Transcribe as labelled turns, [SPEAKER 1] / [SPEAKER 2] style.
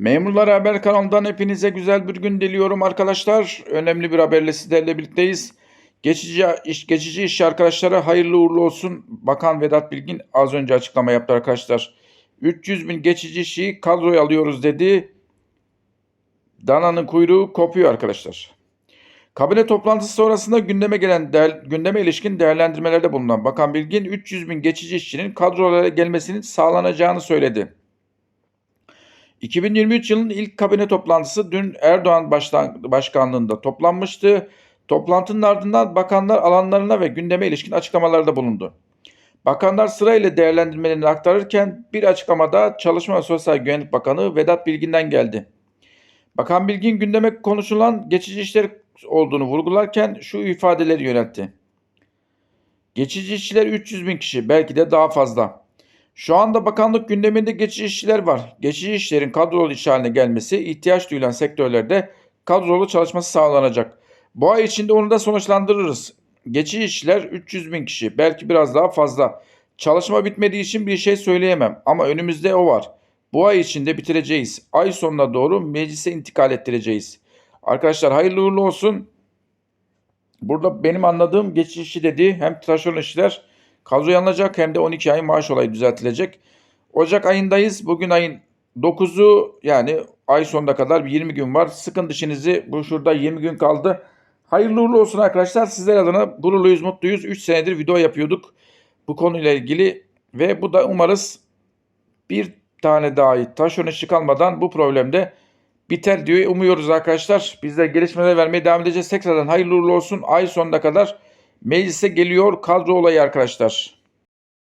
[SPEAKER 1] Memurlar Haber kanalından hepinize güzel bir gün diliyorum arkadaşlar. Önemli bir haberle sizlerle birlikteyiz. Geçici iş, geçici iş arkadaşlara hayırlı uğurlu olsun. Bakan Vedat Bilgin az önce açıklama yaptı arkadaşlar. 300 bin geçici işi kadroya alıyoruz dedi. Dananın kuyruğu kopuyor arkadaşlar. Kabine toplantısı sonrasında gündeme gelen değer- gündeme ilişkin değerlendirmelerde bulunan Bakan Bilgin 300 bin geçici işçinin kadrolara gelmesinin sağlanacağını söyledi. 2023 yılının ilk kabine toplantısı dün Erdoğan başkanlığında toplanmıştı. Toplantının ardından bakanlar alanlarına ve gündeme ilişkin açıklamalarda bulundu. Bakanlar sırayla değerlendirmelerini aktarırken bir açıklamada Çalışma ve Sosyal Güvenlik Bakanı Vedat Bilgin'den geldi. Bakan Bilgin gündeme konuşulan geçici işler olduğunu vurgularken şu ifadeleri yöneltti. Geçici işçiler 300 bin kişi belki de daha fazla. Şu anda bakanlık gündeminde geçici işçiler var. Geçici işlerin kadrolu iş haline gelmesi ihtiyaç duyulan sektörlerde kadrolu çalışması sağlanacak. Bu ay içinde onu da sonuçlandırırız. Geçici işçiler 300 bin kişi belki biraz daha fazla. Çalışma bitmediği için bir şey söyleyemem ama önümüzde o var. Bu ay içinde bitireceğiz. Ay sonuna doğru meclise intikal ettireceğiz. Arkadaşlar hayırlı uğurlu olsun. Burada benim anladığım geçici işçi dedi hem taşeron işçiler kadroya alınacak hem de 12 ay maaş olayı düzeltilecek. Ocak ayındayız. Bugün ayın 9'u yani ay sonuna kadar bir 20 gün var. Sıkın dişinizi. Bu şurada 20 gün kaldı. Hayırlı uğurlu olsun arkadaşlar. Sizler adına gururluyuz, mutluyuz. 3 senedir video yapıyorduk bu konuyla ilgili ve bu da umarız bir tane daha taşeron işçi kalmadan bu problemde biter diye umuyoruz arkadaşlar. Biz de gelişmeler vermeye devam edeceğiz. Tekrardan hayırlı uğurlu olsun. Ay sonuna kadar meclise geliyor kadro olayı arkadaşlar.